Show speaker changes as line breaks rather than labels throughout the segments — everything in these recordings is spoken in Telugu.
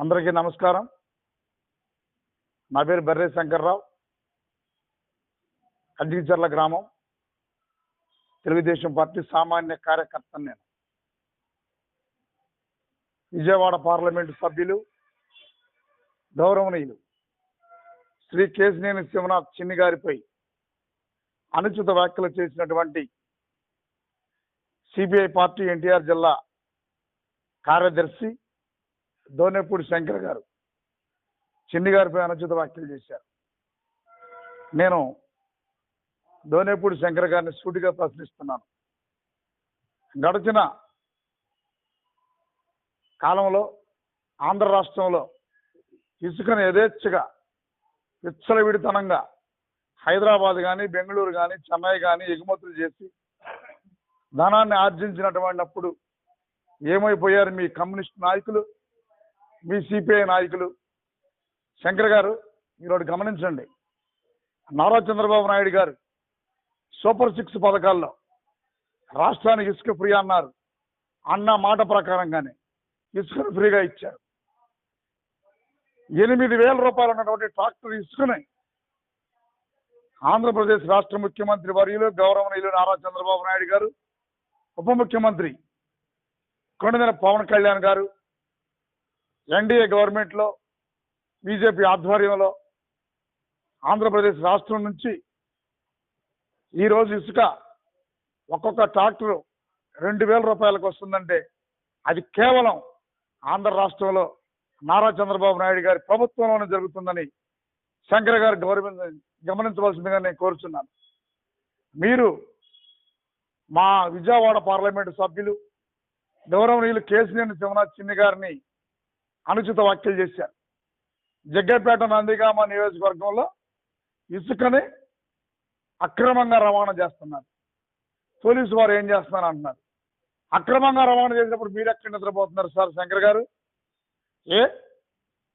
అందరికీ నమస్కారం. నా పేరు బర్రే శంకర్రావు. కంచిచర్ల గ్రామం. తెలుగుదేశం పార్టీ సామాన్య కార్యకర్త నేను. విజయవాడ పార్లమెంటు సభ్యులు గౌరవనీయులు శ్రీ కేశినేని శివనాథ్ చిన్ని గారిపై అనుచిత వ్యాఖ్యలు చేసినటువంటి సిపిఐ పార్టీ ఎన్టీఆర్ జిల్లా కార్యదర్శి దోనేపూడి శంకర్ గారు చిన్ని గారిపై అనుచిత వ్యాఖ్యలు చేశారు. నేను దోనేపూడి శంకర్ గారిని సూటిగా ప్రశ్నిస్తున్నాను. గడిచిన కాలంలో ఆంధ్ర రాష్ట్రంలో ఇసుకను యథేచ్ఛగా విచ్చలవిడితనంగా హైదరాబాద్ కానీ బెంగళూరు కానీ చెన్నై కానీ ఎగుమతులు చేసి ధనాన్ని ఆర్జించినటువంటిప్పుడు ఏమైపోయారు మీ కమ్యూనిస్ట్ నాయకులు? మీ సిపిఐ నాయకులు. శంకర్ గారు మీరు గమనించండి. నారా చంద్రబాబు నాయుడు గారు సూపర్ సిక్స్ పథకాల్లో రాష్ట్రానికి ఇసుక ఫ్రీ అన్నారు. అన్న మాట ప్రకారంగానే ఇసుకను ఫ్రీగా ఇచ్చారు. ఎనిమిది వేల రూపాయలు ఉన్నటువంటి ట్రాక్టర్ ఇసుకని ఆంధ్రప్రదేశ్ రాష్ట్ర ముఖ్యమంత్రి వర్యులు గౌరవనీయులు నారా చంద్రబాబు నాయుడు గారు ఉప ముఖ్యమంత్రి కొండదన పవన్ కళ్యాణ్ గారు ఎన్డీఏ గవర్నమెంట్లో బీజేపీ ఆధ్వర్యంలో ఆంధ్రప్రదేశ్ రాష్ట్రం నుంచి ఈరోజు ఇసుక ఒక్కొక్క ట్రాక్టరు రెండు వేల రూపాయలకు వస్తుందంటే అది కేవలం ఆంధ్ర రాష్ట్రంలో నారా చంద్రబాబు నాయుడు గారి ప్రభుత్వంలోనే జరుగుతుందని శంకర్ గారు గౌరవ గమనించవలసిందిగా నేను కోరుచున్నాను. మీరు మా విజయవాడ పార్లమెంటు సభ్యులు గౌరవనీయులు కేసినేని శివనాథ్ చిన్ని గారిని అనుచిత వ్యాఖ్యలు చేశారు. జగ్గపేట నందిగామ నియోజకవర్గంలో ఇసుకని అక్రమంగా రవాణా చేస్తున్నారు. పోలీసు వారు ఏం చేస్తున్నారు అంటున్నారు. అక్రమంగా రవాణా చేసినప్పుడు మీరు ఎక్కడ నిద్రపోతున్నారు సార్ శంకర్ గారు? ఏ?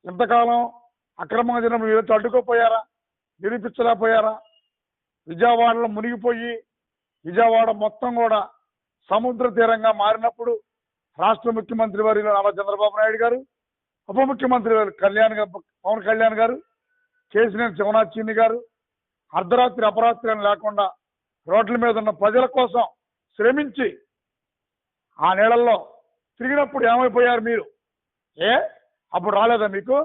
ఇంతకాలం అక్రమంగా చేసినప్పుడు మీరు తట్టుకోపోయారా నిరూపించలేకపోయారా? విజయవాడలో మునిగిపోయి విజయవాడ మొత్తం కూడా సముద్ర తీరంగా మారినప్పుడు రాష్ట్ర ముఖ్యమంత్రి వారిలో నారా చంద్రబాబు నాయుడు గారు ఉప ముఖ్యమంత్రి కళ్యాణ్ పవన్ కళ్యాణ్ గారు కేసీఆర్ శివనాథ్ చిన్ని గారు అర్ధరాత్రి అపరాత్రి అని లేకుండా రోడ్ల మీద ఉన్న ప్రజల కోసం శ్రమించి ఆ నీళ్ళల్లో తిరిగినప్పుడు ఏమైపోయారు మీరు? ఏ? అప్పుడు రాలేదా మీకు?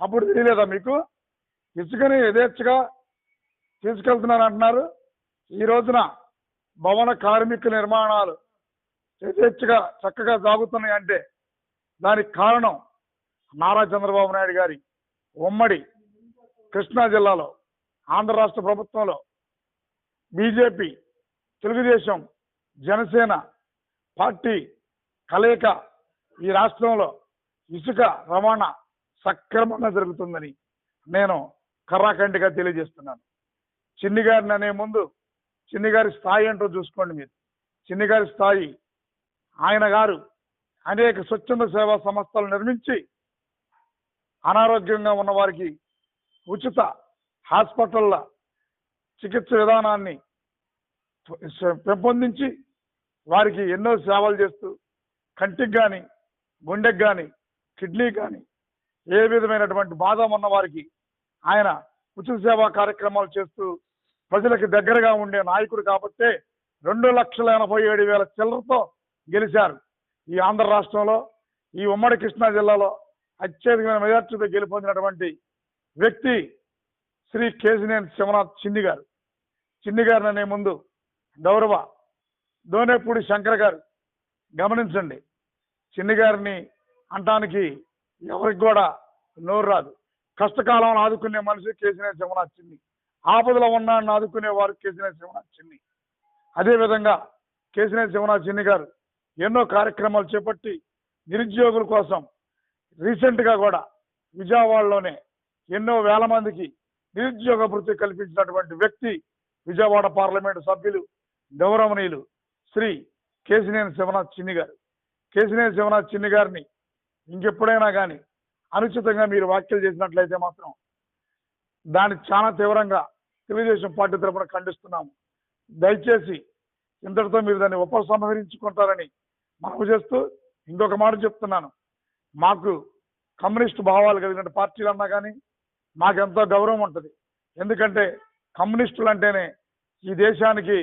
అప్పుడు తెలియలేదా మీకు? ఇసుకని యథేచ్ఛగా తీసుకెళ్తున్నారు అంటున్నారు. ఈ రోజున భవన కార్మిక నిర్మాణాలు యథేచ్ఛగా చక్కగా సాగుతున్నాయి అంటే దానికి కారణం నారా చంద్రబాబు నాయుడు గారి ఉమ్మడి కృష్ణా జిల్లాలో ఆంధ్ర రాష్ట్ర ప్రభుత్వంలో బీజేపీ తెలుగుదేశం జనసేన పార్టీ కలయిక ఈ రాష్ట్రంలో ఇసుక రవాణా సక్రమంగా జరుగుతుందని నేను కర్రాఖండిగా తెలియజేస్తున్నాను. చిన్నిగారిని అనే ముందు చిన్ని గారి స్థాయి ఏంటో చూసుకోండి మీరు. చిన్నిగారి స్థాయి ఆయన గారు అనేక స్వచ్ఛంద సేవా సంస్థలు నిర్మించి అనారోగ్యంగా ఉన్న వారికి ఉచిత హాస్పిటళ్ళ చికిత్స విధానాన్ని పెంపొందించి వారికి ఎన్నో సేవలు చేస్తూ కంటికి కానీ గుండెకి కానీ కిడ్నీ కానీ ఏ విధమైనటువంటి బాధ ఉన్న వారికి ఆయన ఉచిత సేవా కార్యక్రమాలు చేస్తూ ప్రజలకు దగ్గరగా ఉండే నాయకుడు కాబట్టే రెండు లక్షల ఎనభై ఏడు వేల చిల్లరతో గెలిచారు ఈ ఆంధ్ర రాష్ట్రంలో ఈ ఉమ్మడి కృష్ణా జిల్లాలో అత్యధికమైన మెజార్టీతో గెలుపొందినటువంటి వ్యక్తి శ్రీ కేసినేని శివనాథ్ చిన్ని గారు. చిన్ని గారిని అనే ముందు గౌరవ దోనేపూడి శంకర్ గారు గమనించండి. చిన్ని గారిని అంటానికి ఎవరికి కూడా నోరు రాదు. కష్టకాలంలో ఆదుకునే మనిషి కేసినేని శివనాథ్ చిన్ని. ఆపదలో ఉన్నాడని ఆదుకునే వారు కేసినేని శివనాథ్ చిన్ని. అదేవిధంగా కేసినేని శివనాథ్ చిన్ని గారు ఎన్నో కార్యక్రమాలు చేపట్టి నిరుద్యోగుల కోసం రీసెంట్గా కూడా విజయవాడలోనే ఎన్నో వేల మందికి నిరుద్యోగ భృతి కల్పించినటువంటి వ్యక్తి విజయవాడ పార్లమెంటు సభ్యులు గౌరవనీయులు శ్రీ కేసినేని శివనాథ్ చిన్ని గారు. కేసినేని శివనాథ్ చిన్ని గారిని ఇంకెప్పుడైనా కానీ అనుచితంగా మీరు వ్యాఖ్యలు చేసినట్లయితే మాత్రం దాన్ని చాలా తీవ్రంగా తెలుగుదేశం పార్టీ తరఫున ఖండిస్తున్నాము. దయచేసి ఇంతటితో మీరు దాన్ని ఉపసంహరించుకుంటారని మనవి చేస్తూ ఇంకొక మాట చెప్తున్నాను. మాకు కమ్యూనిస్ట్ భావాలు కలిగిన పార్టీలు అన్నా కానీ మాకెంతో గౌరవం ఉంటుంది. ఎందుకంటే కమ్యూనిస్టులు అంటేనే ఈ దేశానికి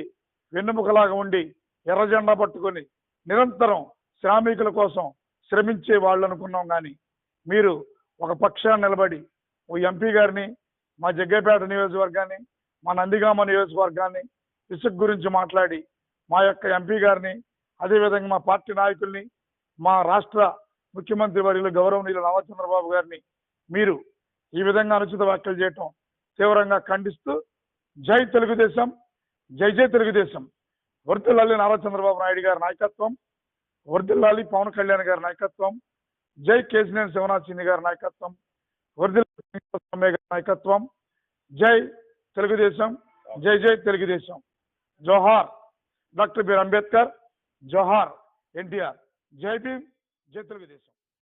వెన్నుముకలాగా ఉండి ఎర్రజెండా పట్టుకొని నిరంతరం శ్రామికుల కోసం శ్రమించే వాళ్ళు అనుకున్నాం కానీ మీరు ఒక పక్షాన్ని నిలబడి ఓ ఎంపీ గారిని మా జగ్గేపేట నియోజకవర్గాన్ని మా నందిగామ నియోజకవర్గాన్ని ఇసుక్ గురించి మాట్లాడి మా యొక్క ఎంపీ గారిని అదేవిధంగా మా పార్టీ నాయకుల్ని మా రాష్ట్ర ముఖ్యమంత్రి వర్యులు గౌరవనీయులు రామచంద్రబాబు గారిని మీరు ఈ విధంగా అనుచిత వ్యాఖ్యలు చేయటం తీవ్రంగా ఖండిస్తూ జై తెలుగుదేశం జై జై తెలుగుదేశం. వర్దిల్లాలి నారా చంద్రబాబు నాయుడు గారి నాయకత్వం వర్దిల్లాలి పవన్ కళ్యాణ్ గారి నాయకత్వం జై కేసినేని శివనాథ్ సింగ్ గారి నాయకత్వం వర్దిల్లాలి గారి నాయకత్వం జై తెలుగుదేశం జై జై తెలుగుదేశం. జోహార్ డాక్టర్ బిఆర్ అంబేద్కర్ జోహార్ ఎన్టీఆర్. జై భీమ్. జై తెలుగుదేశం.